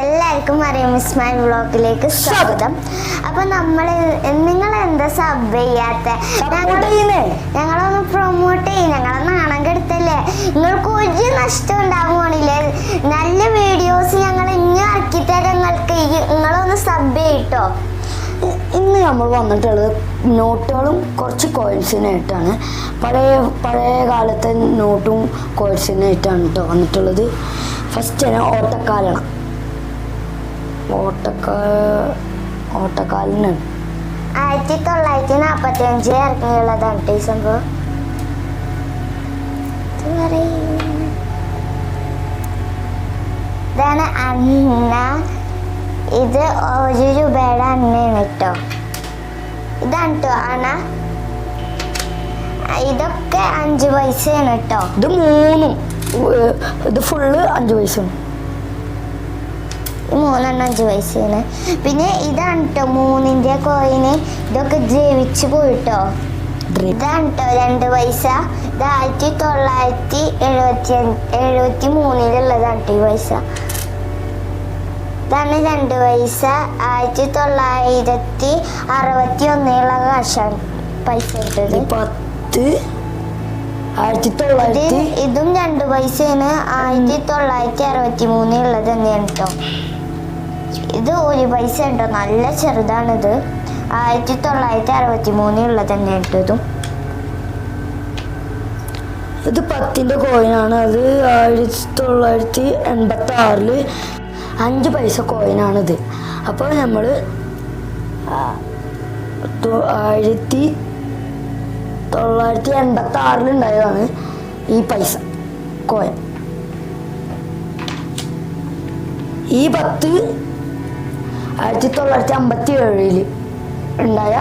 എല്ലാവർക്കും അറിയാം ഇസ്മൈ വ്ളോഗിലേക്ക് സ്വാഗതം. അപ്പൊ നമ്മൾ നിങ്ങൾ എന്താ സബ് ചെയ്യാത്ത? ഞങ്ങളൊന്ന് പ്രൊമോട്ട് ചെയ്യും. ഞങ്ങളെ നാണം കെടുത്തല്ലേ നിങ്ങൾക്ക് ഒരു നഷ്ടം ഉണ്ടാവും പോണില്ലേ നല്ല വീഡിയോസ് ഞങ്ങൾ ഇനി ഇറക്കി തരാം നിങ്ങൾക്ക്. നിങ്ങളൊന്ന് സബ് ചെയ്യട്ടോ ഇന്ന് നമ്മൾ വന്നിട്ടുള്ളത് നോട്ടുകളും കുറച്ച് കോയിൻസിനായിട്ടാണ് പഴയ പഴയ കാലത്തെ നോട്ടും കോയിൻസിനായിട്ടാണ് കേട്ടോ വന്നിട്ടുള്ളത്. ഫസ്റ്റ് തന്നെ ഓട്ടക്കാലണം ഓട്ടക്കാ ഓട്ടക്കാലനാണ് ആയിരത്തി തൊള്ളായിരത്തി നാൽപ്പത്തി അഞ്ച് ഇറങ്ങിയുള്ളതാണ് ഈ സംഭവം. ഇതാണ് അന്ന. ഇത് ഒരു രൂപയുടെ അന്നയാണ് കേട്ടോ. ഇതാണ് കേട്ടോ അണ. ഇതൊക്കെ അഞ്ച് പൈസയാണ് കേട്ടോ ഇത് മൂന്നും ഇത് ഫുള്ള് അഞ്ച് പൈസയാണ്. മൂന്നെണ്ണം അഞ്ച് പൈസയാണ്. പിന്നെ ഇതാണ് കേട്ടോ മൂന്നിന്റെ കോയിന് ഇതൊക്കെ ജീവിച്ചു പോയിട്ടോ. ഇതാണ് കേട്ടോ രണ്ട് പൈസ. ഇത് ആയിരത്തി തൊള്ളായിരത്തി എഴുപത്തി എഴുപത്തി മൂന്നിലുള്ളതാണ് കേട്ടോ ഈ പൈസ. ഇതാണ് രണ്ട് പൈസ. ആയിരത്തി തൊള്ളായിരത്തി അറുപത്തി ഒന്നിലുള്ള കാശാണ് പൈസ ഇട്ടത്. പത്ത് ആയിരത്തി ഇത് തൊള്ളായിരത്തി ഇതും രണ്ട് പൈസയാണ്. ആയിരത്തി തൊള്ളായിരത്തി അറുപത്തി മൂന്നിലുള്ളത് തന്നെയാണ് കേട്ടോ ഇത് ഒരു പൈസ ഉണ്ടോ? നല്ല ചെറുതാണിത്. ആയിരത്തി തൊള്ളായിരത്തി അറുപത്തി മൂന്നിലുള്ള തന്നെ ഇട്ടതും ഇതും. പത്തിന്റെ കോയിനാണ്. അത് ആയിരത്തി തൊള്ളായിരത്തി എൺപത്തി ആറിൽ അഞ്ച് പൈസ കോയിനാണിത്. അപ്പോൾ നമ്മൾ ആയിരത്തി തൊള്ളായിരത്തി എൺപത്തി ആറിൽ ഉണ്ടായതാണ് ഈ പൈസ കോയിൻ. ഈ പത്ത് ആയിരത്തി തൊള്ളായിരത്തി അമ്പത്തി ഏഴിൽ ഉണ്ടായ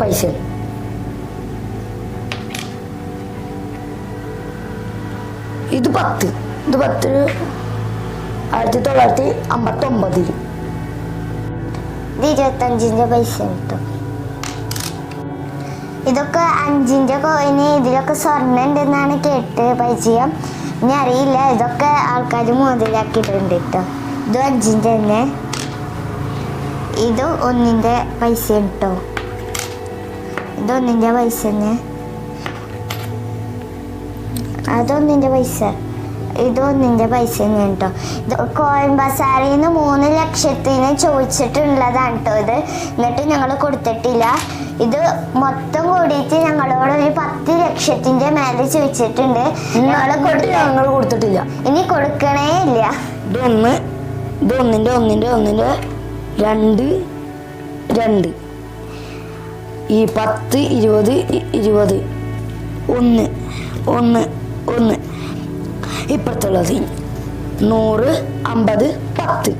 പൈസ. ഇത് പത്ത്. ഇത് പത്ത് ആയിരത്തി തൊള്ളായിരത്തി അമ്പത്തി ഒമ്പതിൽ ഇത് ഇരുപത്തഞ്ചിന്റെ പൈസ കിട്ടും. ഇതൊക്കെ അഞ്ചിന്റെ കോയിന് ഇതിലൊക്കെ സ്വർണം ഉണ്ടെന്നാണ് കേട്ട് പരിചയം. ഇനി അറിയില്ല ഇതൊക്കെ ആൾക്കാർ മോതിലാക്കിയിട്ടുണ്ട് കേട്ടോ ഇത് അഞ്ചിന്റെ തന്നെ ഇത് ഒന്നിന്റെ പൈസ കേട്ടോ ഇത് ഒന്നിന്റെ പൈസ തന്നെ. അതൊന്നിന്റെ പൈസ. ഇതൊന്നിന്റെ ഒന്നിന്റെ പൈസ തന്നെയാണ് കേട്ടോ ഇത് കോയിൻ ബസാറിൽ നിന്ന് മൂന്ന് ലക്ഷത്തിന് ചോദിച്ചിട്ടുള്ളതാണ് കേട്ടോ ഇത്. എന്നിട്ട് ഞങ്ങൾ കൊടുത്തിട്ടില്ല. ഇത് മൊത്തം കൂടിയിട്ട് ഞങ്ങളോട് ഒരു പത്ത് ലക്ഷത്തിന്റെ മേലെ ചോദിച്ചിട്ടുണ്ട്. ഞങ്ങൾ കൊടുത്ത ഞങ്ങൾ കൊടുത്തിട്ടില്ല. ഇനി കൊടുക്കണേ ഇല്ല. ഇത് ഒന്ന് ഇത് ഒന്നിന്റെ ഒന്നിന്റെ ഒന്നിന്റെ രണ്ട് രണ്ട്. ഈ പത്ത് ഇരുപത് ഇരുപത്. ഒന്ന് ഒന്ന് ഒന്ന്. ഇപ്പുറത്തുള്ളത് നൂറ് അമ്പത് പത്ത്.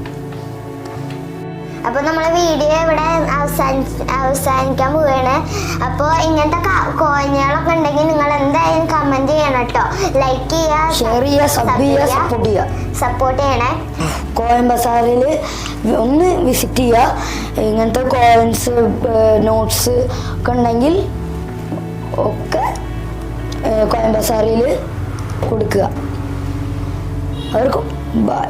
അപ്പൊ നമ്മളെ വീഡിയോ ഇവിടെ അവസാനി അവസാനിക്കാൻ പോവുകയാണ് അപ്പോൾ ഇങ്ങനത്തെ കോഞ്ഞുകളൊക്കെ ഉണ്ടെങ്കിൽ നിങ്ങൾ എന്തായാലും കമന്റ് ചെയ്യണം കേട്ടോ ലൈക്ക് ഷെയർ ചെയ്യുക സബ് ചെയ്യുക സപ്പോർട്ട് ചെയ്യുക സപ്പോർട്ട് ചെയ്യണേ. കോയിൻ ബസാറിൽ ഒന്ന് വിസിറ്റ് ചെയ്യുക. ഇങ്ങനത്തെ കോയിൻസ് നോട്ട്സ് ഒക്കെ ഉണ്ടെങ്കിൽ ഒക്കെ കോയിൻ ബസാറിൽ കൊടുക്കുക. അവർക്കും ബൈ